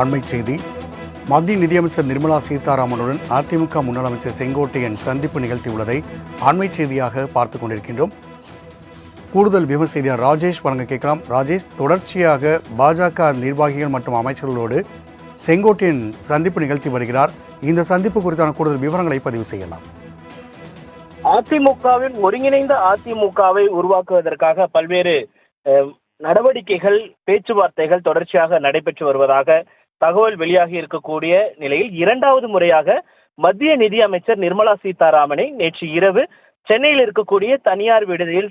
ஆண்மை செய்தி. மத்திய நிதியமைச்சர் நிர்மலா சீதாராமனுடன் அதிமுக முன்னாள் அமைச்சர் செங்கோட்டையன் சந்திப்பு நிகழ்த்தியுள்ளதை ஆண்மை செய்தியாக பார்த்து கொண்டிருக்கின்றோம். கூடுதல் விமர்ச செய்தியார் ராஜேஷ் வழங்க கேட்கலாம். ராஜேஷ் தொடர்ச்சியாக பாஜக நிர்வாகிகள் மற்றும் அமைச்சர்களோடு செங்கோட்டையன் சந்திப்பு நிகழ்த்தி வருகிறார். இந்த சந்திப்பு குறித்தான கூடுதல் விவரங்களை பதிவு செய்யலாம். அதிமுகவின் ஒருங்கிணைந்த அதிமுகவை உருவாக்குவதற்காக பல்வேறு நடவடிக்கைகள் பேச்சுவார்த்தைகள் தொடர்ச்சியாக நடைபெற்று வருவதாக தகவல் வெளியாகி இருக்கக்கூடிய நிலையில் இரண்டாவது முறையாக மத்திய நிதி அமைச்சர் நிர்மலா சீதாராமனை நேற்று இரவு சென்னையில் இருக்கக்கூடிய தனியார் விடுதியில்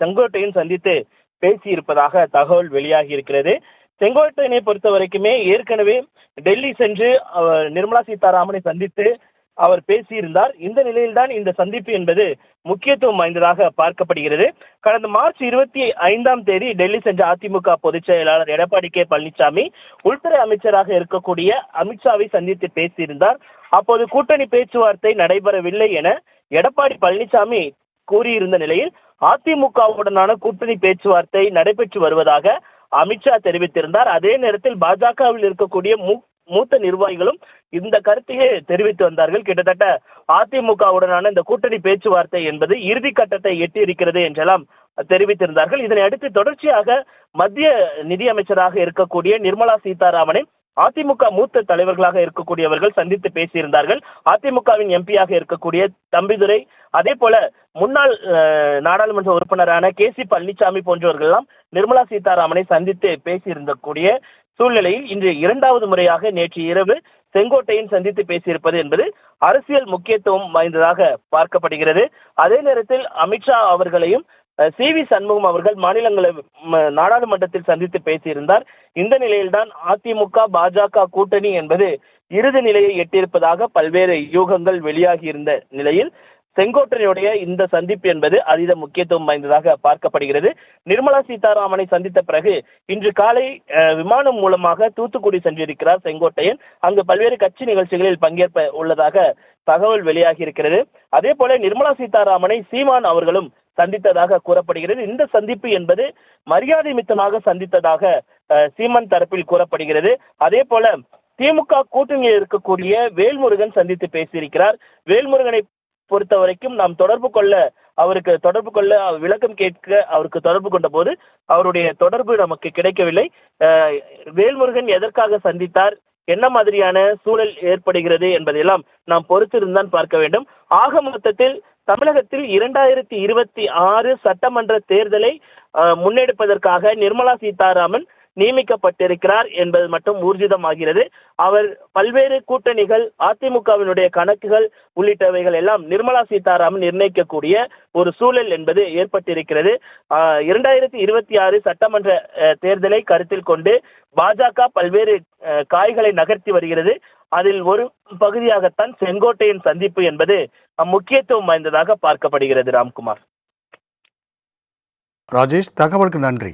செங்கோட்டையன் சந்தித்து பேசியிருப்பதாக தகவல் வெளியாகி இருக்கிறது. செங்கோட்டையனை பொறுத்த வரைக்குமே ஏற்கனவே டெல்லி சென்று நிர்மலா சீதாராமனை சந்தித்து அவர் பேசியிருந்தார். இந்த நிலையில்தான் இந்த சந்திப்பு என்பது முக்கியத்துவம் வாய்ந்ததாக பார்க்கப்படுகிறது. கடந்த மார்ச் இருபத்தி ஐந்தாம் தேதி டெல்லி சென்ற அதிமுக பொதுச் செயலாளர் எடப்பாடி கே பழனிசாமி உள்துறை அமைச்சராக இருக்கக்கூடிய அமித்ஷாவை சந்தித்து பேசியிருந்தார். அப்போது கூட்டணி பேச்சுவார்த்தை நடைபெறவில்லை என எடப்பாடி பழனிசாமி கூறியிருந்த நிலையில் அதிமுகவுடனான கூட்டணி பேச்சுவார்த்தை நடைபெற்று வருவதாக அமித்ஷா தெரிவித்திருந்தார். அதே நேரத்தில் பாஜகவில் இருக்கக்கூடிய மு மூத்த நிர்வாகிகளும் இந்த கருத்தையே தெரிவித்து வந்தார்கள். கிட்டத்தட்ட அதிமுகவுடனான இந்த கூட்டணி பேச்சுவார்த்தை என்பது இறுதி கட்டத்தை எட்டி இருக்கிறது என்றெல்லாம் தெரிவித்திருந்தார்கள். இதனை அடுத்து தொடர்ச்சியாக மத்திய நிதியமைச்சராக இருக்கக்கூடிய நிர்மலா சீதாராமனை அதிமுக மூத்த தலைவர்களாக இருக்கக்கூடியவர்கள் சந்தித்து பேசியிருந்தார்கள். அதிமுகவின் எம்பியாக இருக்கக்கூடிய தம்பிதுரை அதே போல முன்னாள் அஹ், நாடாளுமன்ற உறுப்பினரான கே சி பழனிசாமி போன்றவர்கள் எல்லாம் நிர்மலா சீதாராமனை சந்தித்து பேசியிருந்தக்கூடிய சூழ்நிலையில் இன்று இரண்டாவது முறையாக நேற்று இரவு செங்கோட்டையன் சந்தித்து பேசியிருப்பது என்பது அரசியல் முக்கியத்துவம் வாய்ந்ததாக பார்க்கப்படுகிறது. அதே நேரத்தில் அமித்ஷா அவர்களையும் சி. வி. சண்முகம் அவர்கள் மாநிலங்களவை நாடாளுமன்றத்தில் சந்தித்து பேசியிருந்தார். இந்த நிலையில்தான் அதிமுக பாஜக கூட்டணி என்பது இறுதி நிலையை எட்டியிருப்பதாக பல்வேறு யூகங்கள் வெளியாகி இருந்த நிலையில் செங்கோட்டையுடைய இந்த சந்திப்பு என்பது அதீத முக்கியத்துவம் வாய்ந்ததாக பார்க்கப்படுகிறது. நிர்மலா சீதாராமனை சந்தித்த பிறகு இன்று காலை அஹ், விமானம் மூலமாக தூத்துக்குடி சென்றிருக்கிறார் செங்கோட்டையன். அங்கு பல்வேறு கட்சி நிகழ்ச்சிகளில் பங்கேற்ப உள்ளதாக தகவல் வெளியாகி இருக்கிறது அதே போல நிர்மலா சீதாராமனை சீமான் அவர்களும் சந்தித்ததாக கூறப்படுகிறது. இந்த சந்திப்பு என்பது மரியாதை மித்தமாக சந்தித்ததாக அஹ், சீமான் தரப்பில் கூறப்படுகிறது. அதே போல திமுக கூட்டணியில் இருக்கக்கூடிய வேல்முருகன் சந்தித்து பேசியிருக்கிறார். வேல்முருகனை பொறுத்த வரைக்கும் நாம் தொடர்பு கொள்ள அவருக்கு தொடர்பு கொள்ள விளக்கம் கேட்க அவருக்கு தொடர்பு கொண்ட போது அவருடைய தொடர்பு நமக்கு கிடைக்கவில்லை. வேல்முருகன் எதற்காக சந்தித்தார்? என்ன மாதிரியான சூழல் ஏற்படுகிறது என்பதையெல்லாம் நாம் பொறுத்திருந்தான் பார்க்க வேண்டும். ஆக மொத்தத்தில் தமிழகத்தில் இரண்டாயிரத்தி இருபத்தி ஆறு சட்டமன்ற தேர்தலை முன்னெடுப்பதற்காக நிர்மலா சீதாராமன் நியமிக்கப்பட்டிருக்கிறார் என்பது மட்டும் ஊர்ஜிதமாகிறது. அவர் பல்வேறு கூட்டணிகள் அதிமுகவினுடைய கணக்குகள் உள்ளிட்டவைகள் எல்லாம் நிர்மலா சீதாராமன் நிர்ணயிக்கக்கூடிய ஒரு சூழல் என்பது ஏற்பட்டிருக்கிறது. இரண்டாயிரத்தி இருபத்தி ஆறு சட்டமன்ற தேர்தலை கருத்தில் கொண்டு பாஜக பல்வேறு காய்களை நகர்த்தி வருகிறது. அதில் ஒரு பகுதியாகத்தான் செங்கோட்டையின் சந்திப்பு என்பது முக்கியத்துவம் வாய்ந்ததாக பார்க்கப்படுகிறது ராம்குமார். ராஜேஷ் தகவலுக்கு நன்றி.